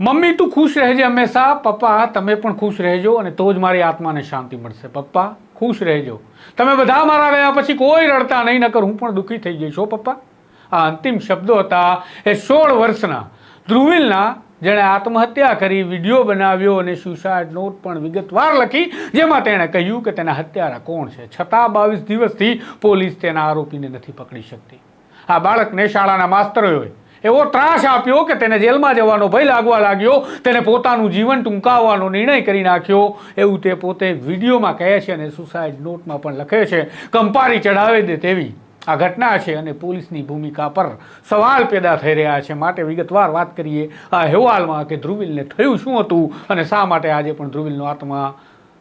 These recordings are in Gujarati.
મમ્મી, તું ખુશ રહેજે હંમેશા. પપ્પા, તમે પણ ખુશ રહેજો અને તો જ મારી આત્માને શાંતિ મળશે. પપ્પા, ખુશ રહેજો. તમે બધા મારા ગયા પછી કોઈ રડતા નહીં, નકર હું પણ દુઃખી થઈ જઈશ, હો, પપ્પા. આ અંતિમ શબ્દો હતા એ સોળ વર્ષના. ધ્રુવિલના, જેણે આત્મહત્યા કરી, વીડિયો બનાવ્યો અને સુસાઇડ નોટ પણ વિગતવાર લખી, જેમાં તેણે કહ્યું કે તેના હત્યારા કોણ છે? છતાં બાવીસ દિવસથી પોલીસ તેના આરોપીને નથી પકડી શકતી. આ બાળકને શાળાના માસ્તરોએ એવો ત્રાસ આપ્યો કે તેને જેલમાં જવાનો ભય લાગવા લાગ્યો, તેને પોતાનું જીવન ટૂંકાવવાનો નિર્ણય કરી નાખ્યો. એવું તે પોતે વિડીયોમાં કહે છે અને સુસાઇડ નોટમાં પણ લખે છે, કંપારી ચડાવી દે તેવી. આ ઘટના છે અને પોલીસની ભૂમિકા પર સવાલ પેદા થઈ રહ્યા છે. માટે વિગતવાર વાત કરીએ આ અહેવાલમાં કે ધ્રુવિલને થયું શું હતું અને શા માટે આજે પણ ધ્રુવિલનો આત્મા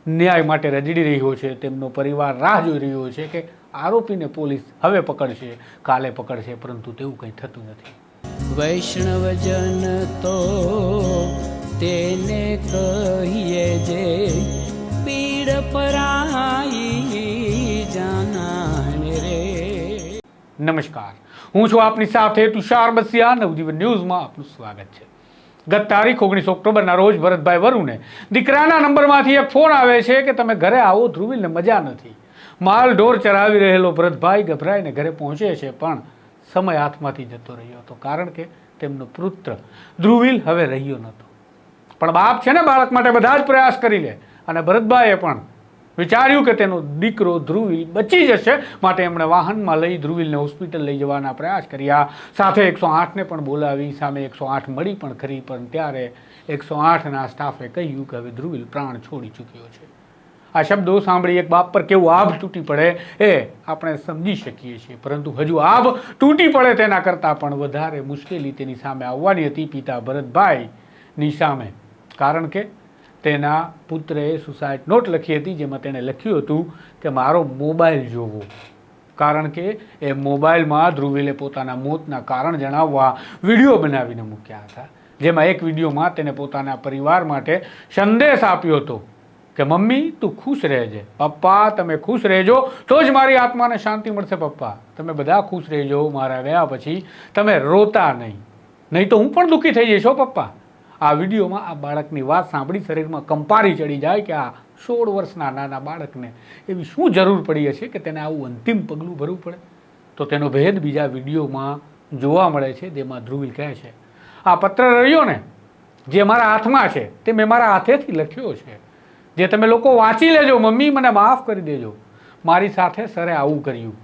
ન્યાય માટે રજડી રહ્યો છે. તેમનો પરિવાર રાહ જોઈ રહ્યો છે કે આરોપીને પોલીસ હવે પકડશે, કાલે પકડશે, પરંતુ તેવું કંઈ થતું નથી. વૈષ્ણવજન તો તેને કહીએ જે પીડ પરાઈ જાનાને રે. નમસ્કાર. હું છું આપની સાથે તુષાર બસિયા. નવજીવન ન્યૂઝમાં આપનું સ્વાગત છે. ગત તારીખ ઓગણીસ ઓક્ટોબરના રોજ ભરતભાઈ વરુને દીકરાના નંબરમાંથી એક ફોન આવે છે કે તમે ઘરે આવો, ધ્રુવીલને મજા નથી. માલ ઢોર ચરાવી રહેલો ભરતભાઈ ગભરાઈને ઘરે પહોંચે છે, પણ સમય હાથમાંથી જતો રહ્યો હતો. કારણ કે તેમનો પુત્ર ધ્રુવિલ હવે રહ્યો નહોતો. પણ બાપ છે ને બાળક માટે બધા જ પ્રયાસ કરી લે. અને ભરતભાઈએ પણ વિચાર્યું કે તેનો દીકરો ધ્રુવિલ બચી જશે માટે એમણે વાહનમાં લઈ ધ્રુવિલને હોસ્પિટલ લઈ જવાના પ્રયાસ કર્યા. સાથે એકસો આઠને પણ બોલાવી, સામે એકસો આઠ મળી પણ ખરી, પણ ત્યારે એકસો આઠના સ્ટાફે કહ્યું કે હવે ધ્રુવિલ પ્રાણ છોડી ચૂક્યો છે. આ શબ્દો સાંભળી એક બાપ પર કેવું આભ તૂટી પડે, એ આપણે સમજી શકીએ છીએ. પરંતુ હજુ આભ તૂટી પડે તેના કરતાં પણ વધારે મુશ્કેલી તેની સામે આવવાની હતી પિતા ભરતભાઈની સામે. કારણ કે તેના પુત્રએ સુસાઇડ નોટ લખી હતી, જેમાં તેણે લખ્યું હતું કે મારો મોબાઈલ જોવો. કારણ કે એ મોબાઈલમાં ધ્રુવીલે પોતાના મોતના કારણ જણાવવા વીડિયો બનાવીને મૂક્યા હતા. જેમાં એક વિડીયોમાં તેને પોતાના પરિવાર માટે સંદેશ આપ્યો હતો. કે મમ્મી, તું ખુશ રહેજે. પપ્પા, તમે ખુશ રહેજો. તો જ મારી આત્માને શાંતિ મળશે, પપ્પા. તમે બધા ખુશ રહેજો મારા ગયા પછી. તમે રોતા નહીં. નહીં તો હું પણ દુઃખી થઈ જઈશ પપ્પા. આ વિડીયોમાં આ બાળકની વાત સાંભળી શરીરમાં કંપારી ચડી જાય કે આ સોળ વર્ષના નાના બાળકને એવી શું જરૂર પડી હશે કે તેને આવું અંતિમ પગલું ભરવું પડે? તો તેનો ભેદ બીજા વિડીયોમાં જોવા મળે છે, જેમાં ધ્રુવિલ કહે છે, આ પત્ર રહ્યો ને, જે મારા હાથમાં છે, તે મેં મારા હાથેથી લખ્યો છે. જે તમે લોકો વાંચી લેજો, મમ્મી, મને માફ કરી દેજો. મારી સાથે સરે આવું કર્યું.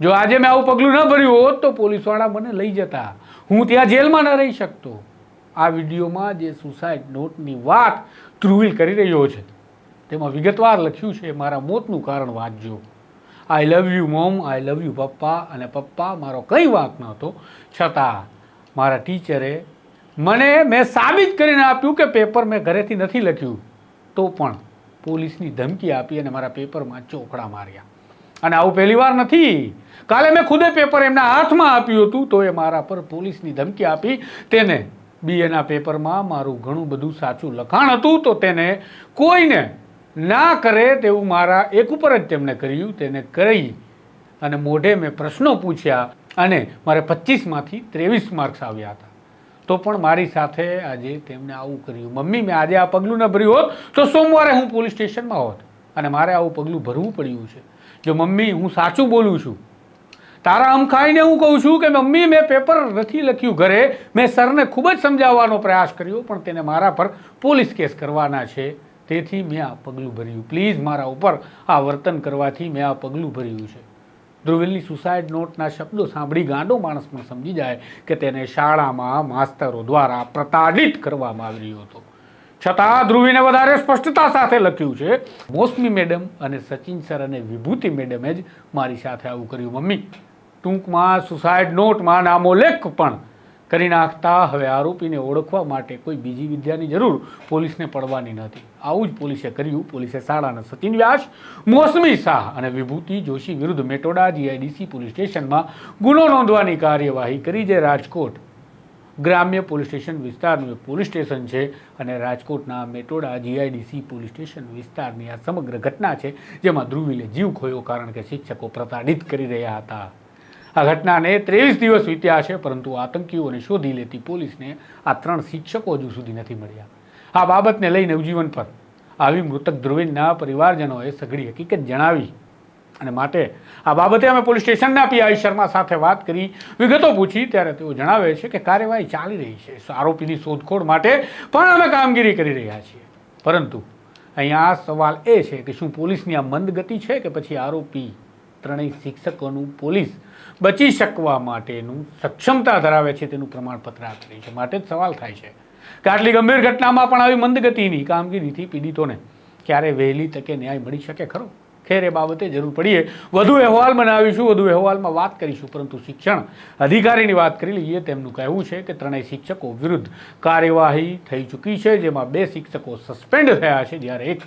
જો આજે મેં આવું પગલું ન ભર્યું હોત તો પોલીસવાળા મને લઈ જતા. હું ત્યાં જેલમાં ન રહી શકતો. આ વિડીયોમાં જે સુસાઇડ નોટની વાત ધ્રુવિલ કરી રહ્યો છે, તેમાં વિગતવાર લખ્યું છે, મારા મોતનું કારણ વાંચજો. I love you mom I love you પપ્પા, અને પપ્પા, મારો કંઈ વાંક નહોતો. છતાં, મારા ટીચરે મને, મેં સાબિત કરીને આપ્યું કે પેપર મેં ઘરેથી નથી લખ્યું. તો પણ પોલીસની ધમકી આપી અને મારા પેપરમાં ચોખડા માર્યા. અને આવું પહેલી વાર નથી. કાલે મેં ખુદે પેપર એમના હાથમાં આપ્યું હતું, તો એ મારા પર પોલીસની ધમકી આપી. તેને બીએના પેપરમાં મારું ઘણું બધું સાચું લખાણ હતું, તો તેને કોઈને ના કરે તેવું મારા એક ઉપર જ તેમણે કર્યું. તેને કરી અને મોઢે મેં પ્રશ્નો પૂછ્યા અને મારે પચીસમાંથી ત્રેવીસ માર્ક્સ આવ્યા હતા. તો પણ મારી સાથે આજે તેમણે આવું કર્યું. મમ્મી, મેં આજે આ પગલું ન ભર્યું હોત, તો સોમવારે હું પોલીસ સ્ટેશનમાં હોત અને મારે આવું પગલું ભરવું પડ્યું છે. જો મમ્મી, હું સાચું બોલું છું. તારા આમ ખાઈને હું કહું છું કે, મમ્મી, મેં પેપર નથી લખ્યું ઘરે. મેં સરને ખૂબ જ સમજાવવાનો પ્રયાસ કર્યો, પણ તેને મારા પર પોલીસ કેસ કરવાના છે. તેથી મેં આ પગલું ભર્યું. પ્લીઝ મારા ઉપર આ વર્તન કરવાથી મેં આ પગલું ભર્યું છે. ધ્રુવિલની સુસાઇડ નોટના શબ્દો સાંભળી ગાંડો માણસ પણ સમજી જાય કે તેને શાળામાં માસ્તરો દ્વારા પ્રતાડિત કરવામાં આવી રહ્યો હતો. છતાં ધ્રુવીને વધારે સ્પષ્ટતા સાથે લખ્યું છે, મોસમી મેડમ અને સચિન સર અને વિભૂતિ મેડમે જ મારી સાથે આવું કર્યું, મમ્મી. ટૂંકમાં સુસાઇડ નોટમાં નામોલ્લેખ પણ કરી નાખતા, હવે આરોપીને ઓળખવા માટે કોઈ બીજી વિદ્યાની જરૂર પોલીસને પડવાની નથી. આવું જ પોલીસે કર્યું. પોલીસે શાળાના સચિન વ્યાસ મોસમી શાહ અને વિભૂતિ જોશી વિરુદ્ધ મેટોડા, જીઆઈડીસી પોલીસ સ્ટેશનમાં ગુનો નોંધવાની કાર્યવાહી કરી જે રાજકોટ ગ્રામ્ય પોલીસ સ્ટેશન વિસ્તારનું પોલીસ સ્ટેશન છે અને રાજકોટના મેટોડા, જીઆઈડીસી પોલીસ સ્ટેશન વિસ્તારની આ સમગ્ર ઘટના છે જેમાં ધ્રુવીલે જીવ ખોયો કારણ કે શિક્ષકો પ્રતાડિત કરી રહ્યા હતા. આ ઘટનાને ત્રેવીસ દિવસ વીત્યા છે, પરંતુ આતંકીઓને શોધી લેતી પોલીસને આ ત્રણ શિક્ષકો હજુ સુધી નથી મળ્યા. આ બાબતને લઈ નવજીવન પર આવી મૃતક ધ્રુવીનના પરિવારજનોએ સઘળી હકીકત જણાવી અને માટે આ બાબતે અમે પોલીસ સ્ટેશનના પીઆઈ શર્મા સાથે વાત કરી, વિગતો પૂછી, ત્યારે તેઓ જણાવે છે કે કાર્યવાહી ચાલી રહી છે. આરોપીની શોધખોળ માટે પણ અમે કામગીરી કરી રહ્યા છીએ. પરંતુ અહીંયા સવાલ એ છે કે શું પોલીસની આ મંદ ગતિ છે કે પછી આરોપી ત્રણેય શિક્ષકોનું પોલીસ બચી શકવા માટેનું સક્ષમતા ધરાવે છે તેનું પ્રમાણપત્ર આપી છે. માટે જ સવાલ થાય છે કે આટલી ગંભીર ઘટનામાં પણ આવી મંદગતિની કામગીરીથી પીડિતોને ક્યારે વહેલી તકે ન્યાય મળી શકે? ખરો? ખેર એ બાબતે જરૂર પડીએ. વધુ અહેવાલ બનાવીશું, વધુ અહેવાલમાં વાત કરીશું, પરંતુ શિક્ષણ અધિકારીની વાત કરી લઈએ તેમનું કહેવું છે કે ત્રણેય શિક્ષકો વિરુદ્ધ કાર્યવાહી થઈ ચૂકી છે, જેમાં બે શિક્ષકો સસ્પેન્ડ થયા છે. જ્યારે એક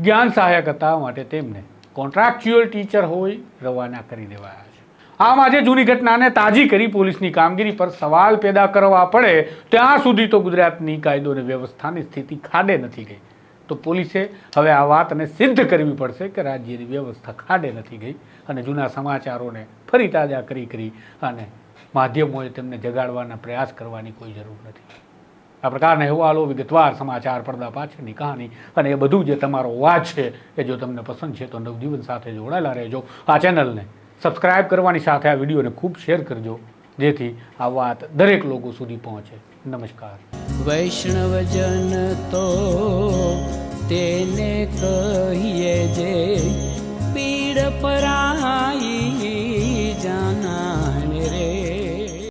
જ્ઞાન સહાયક હતા, માટે તેમને કોન્ટ્રાક્ચ્યુઅલ ટીચર હોય, રવાના કરી દેવાયા છે. આમ આજે જૂની ઘટનાને તાજી કરી પોલીસની કામગીરી પર સવાલ પેદા કરવા પડે, ત્યાં સુધી તો ગુજરાતની કાયદો અને વ્યવસ્થાની સ્થિતિ ખાડે નથી ગઈ. તો પોલીસે હવે આ વાતને સિદ્ધ કરવી પડશે કે રાજ્યની વ્યવસ્થા ખાડે નથી ગઈ અને જૂના સમાચારોને ફરી તાજા કરી કરી અને માધ્યમોએ તેમને જગાડવાના પ્રયાસ કરવાની કોઈ જરૂર નથી. આ પ્રકારના અહેવાલો, વિગતવાર સમાચાર, પડદા પાછળની કહાની અને એ બધું જે તમારો વાત છે, એ જો તમને પસંદ છે તો નવજીવન સાથે જોડાયેલા રહેજો. આ ચેનલને સબસ્ક્રાઇબ કરવાની સાથે આ વિડીયોને ખૂબ શેર કરજો, જેથી આ વાત દરેક લોકો સુધી પહોંચે. નમસ્કાર. વૈષ્ણવજન તો તેને કહીએ જે પીડ પરાઈ